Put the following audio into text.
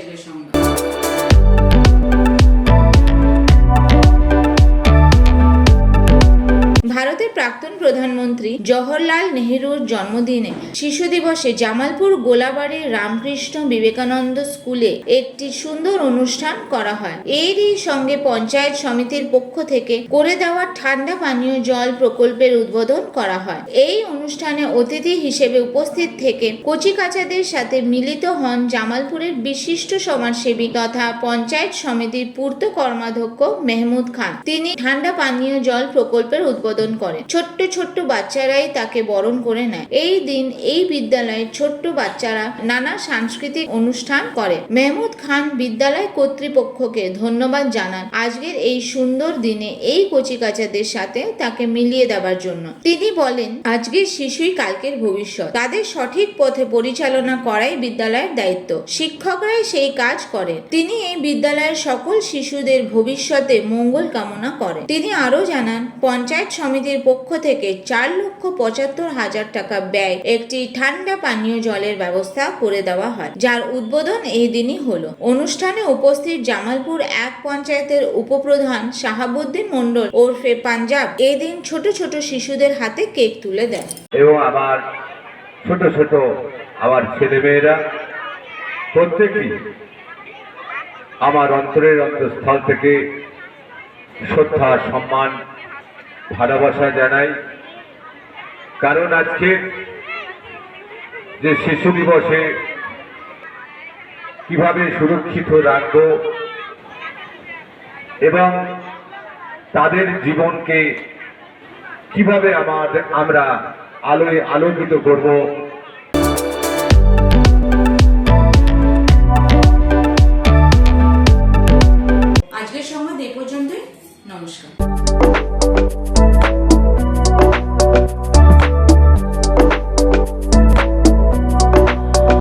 这个生的。ভারতের প্রাক্তন প্রধানমন্ত্রী জওহরলাল নেহেরুর জন্মদিনে শিশু দিবসে জামালপুর গোলাবাড়ির রামকৃষ্ণ বিবেকানন্দ স্কুলে একটি সুন্দর অনুষ্ঠান করা হয়। এরই সঙ্গে পঞ্চায়েত সমিতির পক্ষ থেকে করে দেওয়া ঠান্ডা পানীয় জল প্রকল্পের উদ্বোধন করা হয়। এই অনুষ্ঠানে অতিথি হিসেবে উপস্থিত থেকে কচিকাচাদের সাথে মিলিত হন জামালপুরের বিশিষ্ট সমাজসেবী তথা পঞ্চায়েত সমিতির পূর্ত কর্মাধ্যক্ষ মেহমুদ খান। তিনি ঠান্ডা পানীয় জল প্রকল্পের উদ্বোধন করেন। ছোট্ট ছোট্ট বাচ্চারাই তাকে বরণ করে নেয়। এই দিন এই বিদ্যালয়ের ছোট্ট বাচ্চারা নানা সাংস্কৃতিক অনুষ্ঠান করে। মেহমুদ খান বিদ্যালয় কর্তৃপক্ষকে ধন্যবাদ জানান আজকের এই সুন্দর দিনে এই কচিকাচাদের সাথে তাকে মিলিয়ে দেওয়ার জন্য। তিনি বলেন, আজকের শিশুই কালকের ভবিষ্যৎ। তাদের সঠিক পথে পরিচালনা করাই বিদ্যালয়ের দায়িত্ব। শিক্ষকরাই সেই কাজ করে। তিনি এই বিদ্যালয়ের সকল শিশুদের ভবিষ্যতে মঙ্গল কামনা করেন তিনি আরও জানান, পঞ্চায়েত সমিতির পক্ষ থেকে চার লক্ষ পঁচাত্তর হাজার টাকা ব্যয় একটি ঠান্ডা পানীয় জলের ব্যবস্থা করে দেওয়া হয়, যার উদ্বোধন এই দিনই হলো। অনুষ্ঠানে উপস্থিত জামালপুর এক পঞ্চায়েতের উপপ্রধান শাহাবুদ্দিন মণ্ডল ওরফে পাঞ্জাব এদিন ছোট ছোট শিশুদের হাতে কেক তুলে দেন। এবং আবার ছোট ছোট আমার ছেলেমেয়েরা প্রত্যেকেই আমার অন্তরের অন্তঃস্থল থেকে শ্রদ্ধা, সম্মান ভালোবাসা জানাই। কারণ আজকে যে শিশু দিবসে কীভাবে সুরক্ষিত রাখব এবং তাদের জীবনকে কীভাবে আমার আমরা আলোয় আলোকিত করব নমস্কার।